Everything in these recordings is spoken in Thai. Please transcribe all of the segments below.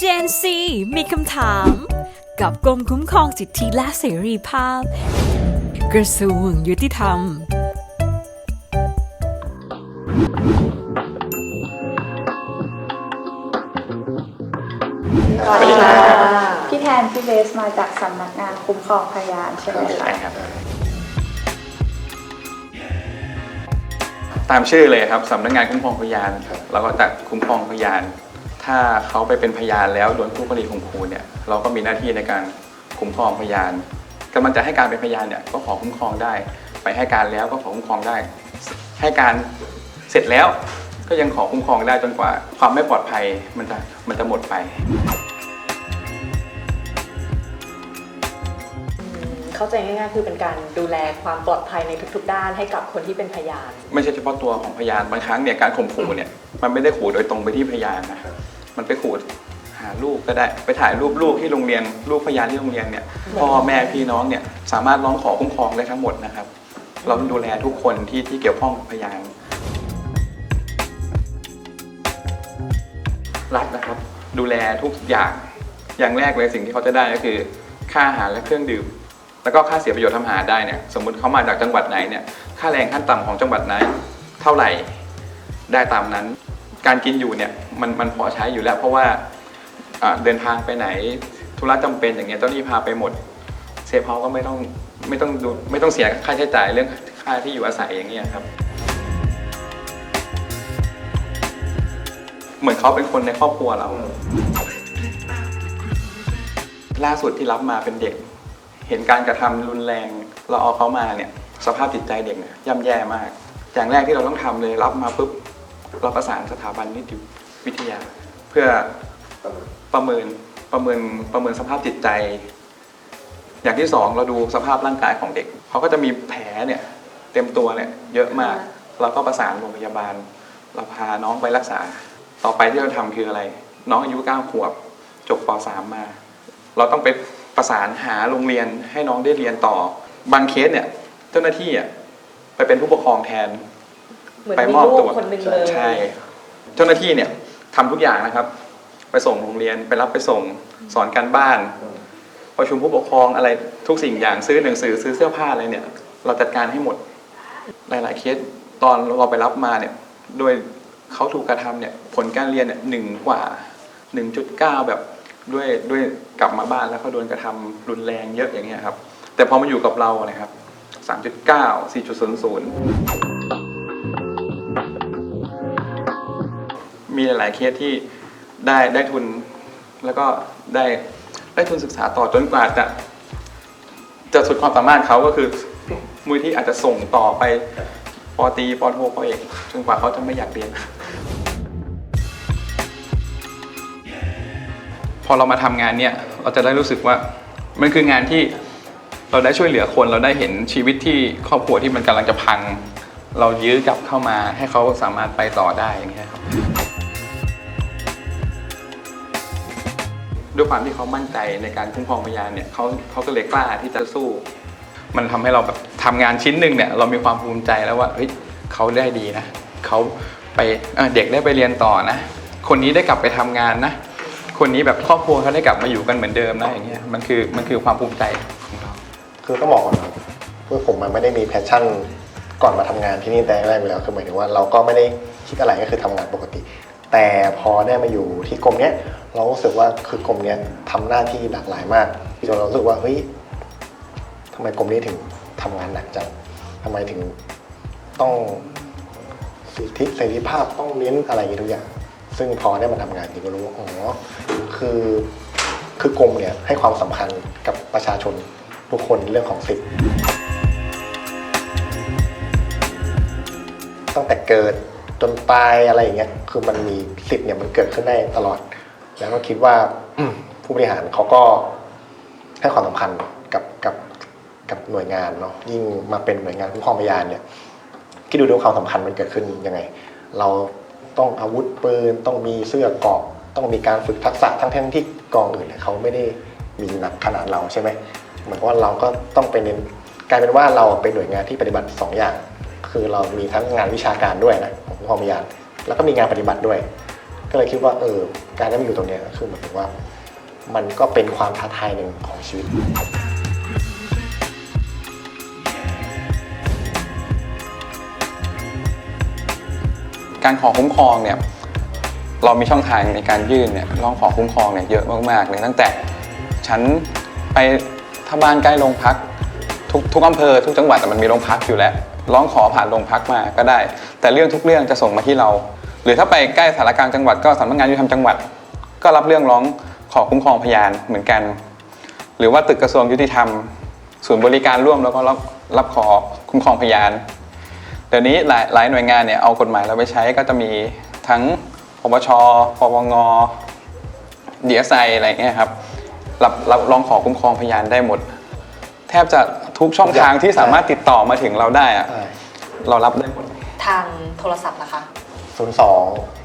เจนซีมีคำถาม กับกรมคุ้มครองสิทธิและเสรีภาพ กระทรวงยุติธรรม สวัสดีค่ะ พี่แทนพี่เบสมาจากสำนักงานคุ้มครองพยานใช่ไหมคะใช่ครับตามชื่อเลยครับสำนักงานคุ้มครองพยานเราก็จะคุ้มครองพยาน ถ้าเขาไปเป็นพยานแล้วโดนผู้กรณีข่มขู่เนี่ยเราก็มีหน้าที่ในการคุ้มครองพยานกำลังจะให้การเป็นพยานเนี่ยก็ขอคุ้มครองได้ ไปให้การแล้วก็ขอคุ้มครองได้ ให้การเสร็จแล้วก็ยังขอคุ้มครองได้จนกว่า ความไม่ปลอดภัยมันจะมันจะหมดไป เข้าใจง่ายๆ คือเป็นการดูแลความปลอดภัยในทุกๆ ด้านให้กับคนที่เป็นพยาน ไม่ใช่เฉพาะตัวของพยานบางครั้งเนี่ยการข่มขู่เนี่ยมันไม่ได้ขู่โดยตรงไปที่พยานนะ มันไปขู่หาลูกก็ได้ ไปถ่ายรูปลูกที่โรงเรียน ลูกพยานที่โรงเรียนเนี่ยพ่อแม่พี่น้องเนี่ยสามารถร้องขอคุ้มครองได้ทั้งหมดนะครับ เราดูแลทุกคนที่ที่เกี่ยวข้องกับพยานรัฐนะครับ ดูแลทุกอย่างอย่างแรกเลยสิ่งที่เขาจะได้ก็คือ ค่าอาหารและเครื่องดื่ม แล้วก็ค่าเสียประโยชน์ทำหาได้เนี่ยสมมุติเขามาจากจังหวัดไหนเนี่ยค่าแรงขั้นต่ำของจังหวัดนั้นเท่าไหร่ได้ตามนั้น การกินอยู่เนี่ยมันมันพอใช้อยู่แล้ว เพราะว่าเดินทางไปไหนธุระจำเป็นอย่างเงี้ยเจ้าหนี้พาไปหมดเซฟเฮาก็ไม่ต้องไม่ต้องดูไม่ต้องเสียค่าใช้จ่ายเรื่องค่าที่อยู่อาศัยอย่างเงี้ยครับ เหมือนเขาเป็นคนในครอบครัวเรา ล่าสุดที่รับมาเป็นเด็ก เห็นการกระทำรุนแรงเราเอาเขามาเนี่ย สภาพจิตใจเด็กเนี่ยย่ำแย่มากอย่างแรกที่เราต้องทำเลยรับมาปุ๊บ เราประสานสถาบันนิติวิทยา เพื่อประเมินประเมินประเมินสภาพจิตใจ อย่างที่สองเราดูสภาพร่างกายของเด็กเขาก็จะมีแผลเนี่ยเต็มตัวเนี่ยเยอะมากเราก็ประสานโรงพยาบาล เราพาน้องไปรักษา ต่อไปที่เราทำคืออะไร น้องอายุ9ขวบจบป .3 มา เราต้องไปประสานหาโรงเรียนให้น้องได้เรียนต่อ บางเคสเนี่ยเจ้าหน้าที่อะไปเป็นผู้ปกครองแทน เหมือนไปมีมอบลูตักวคนหนึ่งเลย ใช่ เจ้าหน้าที่เนี่ยทำทุกอย่างนะครับ ไปส่งโรงเรียนไปรับไปส่งสอนการบ้าน ประชุมผู้ปกครองอะไรทุกสิ่งอย่างซื้อหนังสือซื้อเสื้อผ้าอะไรเนี่ย เราจัดการให้หมด หลาย ๆ เคสตอนเราไปรับมาเนี่ย โดยเขาถูกกระทำเนี่ยผลการเรียนเนี่ยหนึ่งกว่า 1.9 แบบด้วยด้วยกลับมาบ้านแล้วเขาโดนกระทำรุนแรงเยอะอย่างเงี้ยครับ แต่พอมาอยู่กับเรานะครับ 3.9 4.00 มีหลาย ๆ เคสที่ได้ได้ทุน แล้วก็ได้ได้ทุนศึกษาต่อจนกว่าจะจะสุดความสามารถเขาก็คือมูลที่อาจจะส่งต่อไปปอตีปอโทปอเอกจนกว่าเขาจะไม่อยากเรียน พอเรามาทำงานเนี่ยเราจะได้รู้สึกว่ามันคืองานที่เราได้ช่วยเหลือคนเราได้เห็นชีวิตที่ครอบครัวที่มันกำลังจะพัง เรายื้อกลับเข้ามาให้เขาสามารถไปต่อได้อย่างเงี้ยครับ ด้วยความที่เขามั่นใจในการคุ้มครองพยานเนี่ยเขาเขาก็เลยกล้าที่จะสู้ มันทำให้เราแบบทำงานชิ้นหนึ่งเนี่ยเรามีความภูมิใจแล้วว่าเฮ้ยเขาได้ดีนะเขาไปเอ่อเด็กได้ไปเรียนต่อนะ คนนี้ได้กลับไปทำงานนะ คนนี้แบบครอบครัวเขาได้กลับมาอยู่กันเหมือนเดิมนะอย่างเงี้ยมันคือมันคือความภูมิใจของเรา คือต้องบอกก่อนนะครับคือผมมันไม่ได้มีแพชชั่นก่อนมาทำงานที่นี่แต่แรกอยู่แล้วคือหมายถึงว่าเราก็ไม่ได้คิดอะไรก็คือทำงานปกติ แต่พอได้มาอยู่ที่กรมเนี้ยเรารู้สึกว่าคือกรมเนี้ยทำหน้าที่หลากหลายมากจนเรารู้สึกว่าเฮ้ยทำไมกรมนี้ถึงทำงานหนักจังทำไมถึงต้องสิทธิเสรีภาพต้องเน้นอะไรทุกอย่าง ซึ่งพอได้มาทำงานจริงก็รู้ว่าอ๋อคือคือกรมเนี่ยให้ความสำคัญกับประชาชนทุกคนเรื่องของสิทธิ์ตั้งแต่เกิด จนตายอะไรอย่างเงี้ยคือมันมีสิทธิ์เนี่ยมันเกิดขึ้นได้ตลอด แล้วก็คิดว่าผู้บริหารเขาก็ให้ความสำคัญกับกับกับหน่วยงานเนาะยิ่งมาเป็นหน่วยงานคุ้มครองพยานเนี่ยคิดดูดูความสำคัญมันเกิดขึ้นยังไง เราต้องอาวุธปืนต้องมีเสื้อเกราะต้องมีการฝึกทักษะทั้งทั้งที่กองอื่นเนี่ยเขาไม่ได้มีหนักขนาดเราใช่ไหมเหมือนกับว่าเราก็ต้องไปเน้นกลายเป็นว่าเราเป็นหน่วยงานที่ปฏิบัติสองอย่าง คือเรามีทั้งงานวิชาการด้วยนะ ขอมครองพยาน แล้วก็มีงานปฏิบัติด้วย ก็เลยคิดว่าเออการได้มาอยู่ตรงเนี้ยคือเหมือนกับว่า มันก็เป็นความท้าทายหนึ่งของชีวิตการขอคุ้มครองเนี่ยเรามีช่องทางในการยื่นเนี่ยร้องขอคุ้มครองเนี่ยเยอะมากๆเลยตั้งแต่ฉันไปถ้าบ้านใกล้โรงพักทุกทุกอำเภอทุกจังหวัดอะมันมีโรงพักอยู่แล้ว ร้องขอผ่านโรงพักมาก็ได้ แต่เรื่องทุกเรื่องจะส่งมาที่เรา หรือถ้าไปใกล้สารกลางจังหวัดก็สำนักงานยุติธรรมจังหวัด ก็รับเรื่องร้องขอคุ้มครองพยานเหมือนกัน หรือว่าตึกกระทรวงยุติธรรมศูนย์บริการร่วมแล้วก็รับรับขอคุ้มครองพยานเดี๋ยวนี้หลายหลายหน่วยงานเนี่ยเอากฎหมายเราไปใช้ก็จะมีทั้งปปชปปงดีเอสไออะไรเงี้ยครับรับรับร้องขอคุ้มครองพยานได้หมด แทบจะทุกช่องทางที่สามารถติดต่อมาถึงเราได้อะใช่เรารับได้หมด ทางโทรศัพท์นะคะ02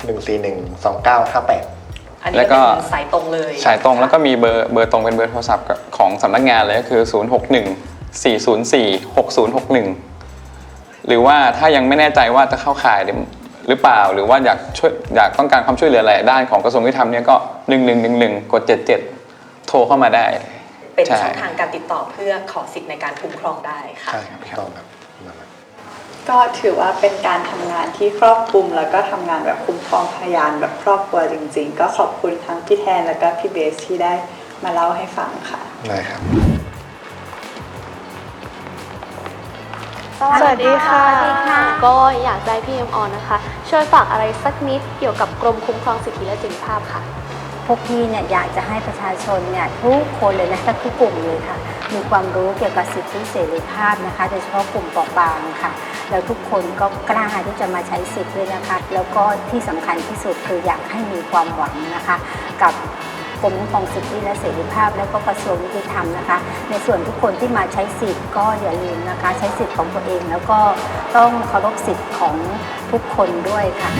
141 2958อันนี้แล้วก็ ก็เป็นสายตรงเลยสายตรงแล้วก็มีเบอร์เบอร์ตรงเป็นเบอร์โทรศัพท์ของสำนักงานเลยก็คือ 061 404 6061 หรือว่าถ้ายังไม่แน่ใจว่าจะเข้าข่ายหรือเปล่า หรือว่าอยากช่วยอยากต้องการความช่วยเหลืออะไรด้านของกระทรวงยุติธรรมเนี่ยก็ 1111กด77 โทรเข้ามาได้ เป็นใช่ช่องทางการติดต่อเพื่อขอสิทธิ์ในการคุ้มครองได้ค่ะใช่ครับถูกต้องครับนั่นแหละก็ถือว่าเป็นการทำงานที่ครอบคลุมแล้วก็ทำงานแบบคุ้มครองพยานแบบครอบครัวจริง ๆ ก็ขอบคุณทั้งพี่แทนแล้วก็พี่เบสที่ได้มาเล่าให้ฟังค่ะ ได้ครับ สวัสดีค่ะก็อยากได้พี่เอ็มออนนะคะ ช่วยฝากอะไรสักนิดเกี่ยวกับกรมคุ้มครองสิทธิและเสรีภาพค่ะ พวกพี่เนี่ยอยากจะให้ประชาชนเนี่ยทุกคนเลยนะทุกกลุ่มเลยค่ะ มีความรู้เกี่ยวกับสิทธิเสรีภาพนะคะโดยเฉพาะกลุ่มเปราะบางค่ะแล้วทุกคนก็กล้าที่จะมาใช้สิทธิ์ด้วยนะคะ แล้วก็ที่สำคัญที่สุดคืออยากให้มีความหวังนะคะ กับกรมคุ้มครองสิทธิและเสรีภาพ แล้วก็กระทรวงยุติธรรมนะคะ ในส่วนทุกคนที่มาใช้สิทธิ์ก็อย่าลืมนะคะ ใช้สิทธิ์ของตัวเอง แล้วก็ต้องเคารพสิทธิ์ของทุกคนด้วยค่ะ